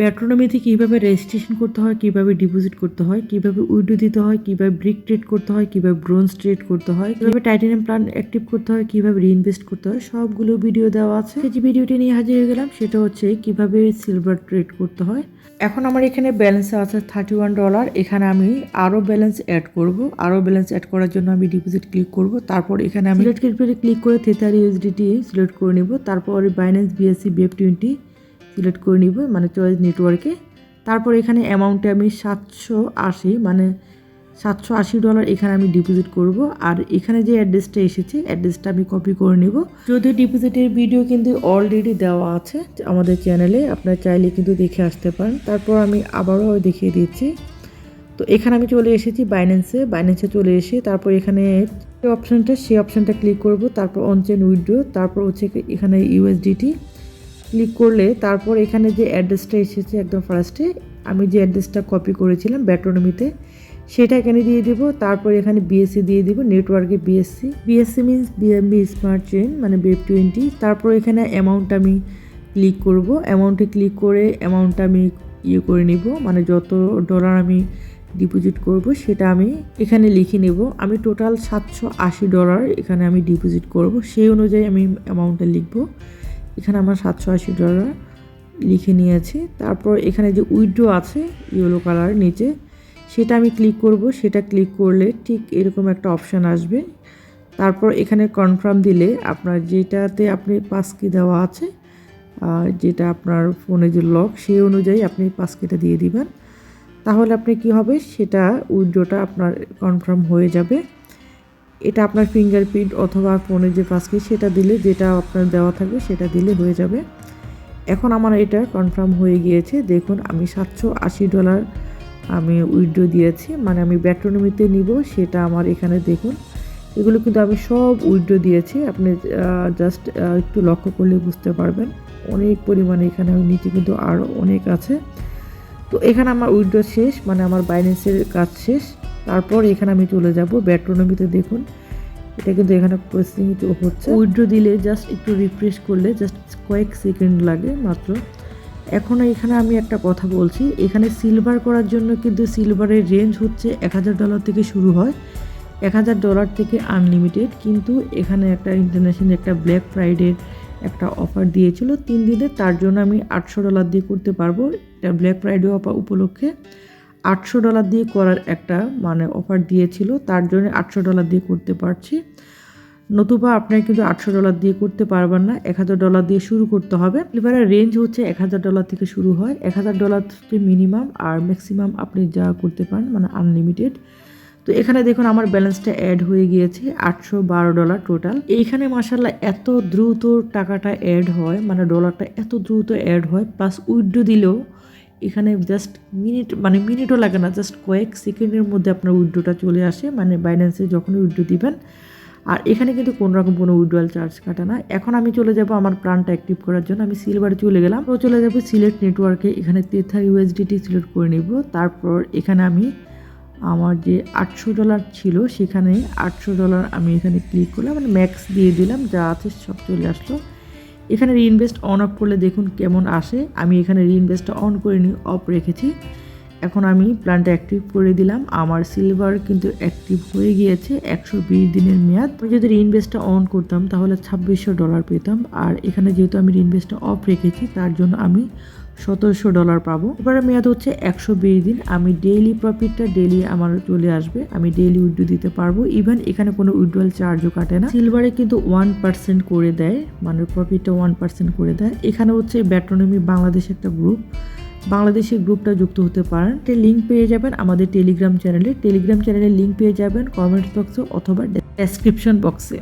ব্যাট্রোনমিতে কীভাবে রেজিস্ট্রেশন করতে হয়, কীভাবে ডিপোজিট করতে হয়, কীভাবে উইডো দিতে হয়, কীভাবে ব্রিক ট্রেড করতে হয়, কীভাবে ব্রোঞ্জ ট্রেড করতে হয়, কীভাবে টাইটেনিয়াম প্ল্যান অ্যাক্টিভ করতে হয়, কীভাবে রিইনভেস্ট করতে হয়, সবগুলো ভিডিও দেওয়া আছে। যে ভিডিওটি নিয়ে হাজির হয়ে গেলাম, সেটা হচ্ছে কীভাবে সিলভার ট্রেড করতে হয়। এখন আমার এখানে ব্যালেন্স আছে থার্টি ওয়ান ডলার, এখানে আমি আরও ব্যালেন্স অ্যাড করব। আরও ব্যালেন্স অ্যাড করার জন্য আমি ডিপোজিট ক্লিক করব। তারপর এখানে আমি ক্লিক করে থেতার ইউএসডিটি সিলেক্ট করে নেব। তারপর Binance BSC BF twenty select করে নিব মানে চয়েস নেটওয়ার্কে। তারপর এখানে অ্যামাউন্টে আমি সাতশো আশি মানে সাতশো আশি ডলার এখানে আমি ডিপোজিট করব। আর এখানে যে অ্যাড্রেসটা এসেছে, অ্যাড্রেসটা আমি কপি করে নিব। যদিও ডিপোজিটের ভিডিও কিন্তু অলরেডি দেওয়া আছে আমাদের চ্যানেলে, আপনার চাইলে কিন্তু দেখে আসতে পারেন। তারপর আমি আবারও দেখিয়ে দিচ্ছি। তো এখানে আমি চলে এসেছি বাইন্যান্সে বাইন্যান্সে চলে এসে তারপর এখানে যে অপশানটা সেই অপশানটা ক্লিক করব। তারপর অনচেন উইড্রো তারপর হচ্ছে এখানে ইউএসডিটি ক্লিক করলে তারপর এখানে যে অ্যাড্রেসটা এসেছে একদম ফার্স্টে আমি যে অ্যাড্রেসটা কপি করেছিলাম ব্যাট্রোনমিতে সেটা এখানে দিয়ে দিব। তারপর এখানে বিএসসি দিয়ে দিব নেটওয়ার্কে BSC BSC means BNB smart chain মানে বেব টোয়েন্টি তারপর এখানে অ্যামাউন্ট আমি ক্লিক করব। অ্যামাউন্টে ক্লিক করে অ্যামাউন্টটা আমি ইয়ে করে নিব মানে যত ডলার আমি ডিপোজিট করব, সেটা আমি এখানে লিখে নেব। আমি টোটাল সাতশো আশি ডলার এখানে আমি ডিপোজিট করব। সেই অনুযায়ী আমি অ্যামাউন্টটা লিখব। এখানে আমার সাতশো আশি ডলার লিখে নিয়েছি। তারপর এখানে যে উইড্রো আছে, ইয়েলো কালার নিচে, সেটা আমি ক্লিক করব। সেটা ক্লিক করলে ঠিক এরকম একটা অপশান আসবে। তারপর এখানে কনফার্ম দিলে আপনার যেটাতে আপনি পাসকি দেওয়া আছে যেটা আপনার ফোনে যে লক, সেই অনুযায়ী আপনি পাসকিটা দিয়ে দিবেন। তাহলে আপনি কি হবে, সেটা উইড্রোটা আপনার কনফার্ম হয়ে যাবে। এটা আপনার ফিঙ্গারপ্রিন্ট অথবা ফোনে যে পাসকি সেটা দিলে যেটা আপনার দেওয়া থাকবে সেটা দিলে হয়ে যাবে। এখন আমার এটা কনফার্ম হয়ে গিয়েছে, দেখুন আমি সাতশো আশি ডলার আমি উইড্রো দিয়েছি মানে আমি ব্যাট্রোনমিতে নিব, সেটা আমার এখানে দেখুন। এগুলো কিন্তু আমি সব উইড্রো দিয়েছি, আপনি জাস্ট একটু লক্ষ্য করলে বুঝতে পারবেন। অনেক পরিমাণে এখানে আমি নিচে কিন্তু আরও অনেক আছে। তো এখানে আমার উইড্রো শেষ মানে আমার বাইন্যান্সের কাজ শেষ। তারপর এখানে আমি চলে যাব। ব্যাট্রোনমিতে দেখুন এটা কিন্তু এখানে প্রসেসিং হচ্ছে। উইড্রো দিলে জাস্ট একটু রিফ্রেশ করলে জাস্ট কয়েক সেকেন্ড লাগে মাত্র। এখন এখানে আমি একটা কথা বলছি এখানে সিলভার করার জন্য কিন্তু সিলভারের রেঞ্জ হচ্ছে এক হাজার ডলার থেকে শুরু হয় এক হাজার ডলার থেকে আনলিমিটেড কিন্তু এখানে একটা ইন্টারন্যাশনাল একটা ব্ল্যাক ফ্রাইডের একটা অফার দিয়েছিল তিন দিনে। তার জন্য আমি আটশো ডলার দিয়ে করতে পারব। এটা ব্ল্যাক ফ্রাইডে অফার উপলক্ষে। আটশো ডলার দিয়ে করার একটা মানে অফার দিয়েছিল, তার জন্য আটশো ডলার দিয়ে করতে পারছি। নতুবা আপনার কিন্তু আটশো ডলার দিয়ে করতে পারবেন না, এক হাজার ডলার দিয়ে শুরু করতে হবে। এবারে রেঞ্জ হচ্ছে এক হাজার ডলার থেকে শুরু হয়। এক হাজার ডলার হচ্ছে মিনিমাম আর ম্যাক্সিমাম আপনি যা করতে পারেন মানে আনলিমিটেড তো এখানে দেখুন আমার ব্যালেন্সটা অ্যাড হয়ে গিয়েছে, আটশো বারো ডলার টোটাল এইখানে মাসাল্লাহ এত দ্রুত টাকাটা অ্যাড হয় মানে ডলারটা এত দ্রুত অ্যাড হয় প্লাস উইড্রো দিলেও এখানে জাস্ট মিনিট মানে মিনিটও লাগে না জাস্ট কয়েক সেকেন্ডের মধ্যে আপনার উইড্রোটা চলে আসে মানে বাইন্যান্সে যখনই উইড্রো দিবেন। আর এখানে কিন্তু কোনো রকম কোনো উইড্রোয়াল চার্জ কাটে না। এখন আমি চলে যাব আমার প্ল্যানটা অ্যাক্টিভ করার জন্য। আমি সিলভারে চলে গেলাম। তো চলে যাব সিলেক্ট নেটওয়ার্কে এখানে তেথা ইউএসডিটি সিলেক্ট করে নেব। তারপর এখানে আমি আমার যে আটশো ডলার ছিল, সেখানে আটশো ডলার আমি এখানে ক্লিক করলাম। মানে ম্যাক্স দিয়ে দিলাম। যা আছে সব চলে আসলো। এখানে রিইনভেস্ট অন অফ করলে দেখুন কেমন আসে। আমি এখানে রিইনভেস্টটা অন করে নিয়ে অফ রেখেছি। এখন আমি প্ল্যানটা অ্যাক্টিভ করে দিলাম। আমার সিলভার কিন্তু অ্যাক্টিভ হয়ে গিয়েছে একশো বিশ দিনের মেয়াদ। আমি যদি রিইনভেস্টটা অন করতাম তাহলে ছাব্বিশশো ডলার পেতাম। আর এখানে যেহেতু আমি রিইনভেস্টটা অফ রেখেছি, তার জন্য আমি সতেরোশো ডলার পাবো। এবারে মেয়াদ হচ্ছে একশো বিশ দিন। আমি ডেইলি প্রফিটটা ডেইলি আমার চলে আসবে। আমি ডেইলি উইড্রো দিতে পারব। ইভেন এখানে কোনো উইড্রোয়াল চার্জও কাটে না। সিলভারে কিন্তু ওয়ান পার্সেন্ট করে দেয়। মানে প্রফিটটা ওয়ান পার্সেন্ট করে দেয়। এখানে হচ্ছে ব্যাট্রোনমি বাংলাদেশ একটা গ্রুপ বাংলাদেশের গ্রুপটা যুক্ত হতে পারেন। তে লিঙ্ক পেয়ে যাবেন আমাদের টেলিগ্রাম চ্যানেলে টেলিগ্রাম চ্যানেলের লিঙ্ক পেয়ে যাবেন। কমেন্ট বক্সে অথবা ডেসক্রিপশন বক্সে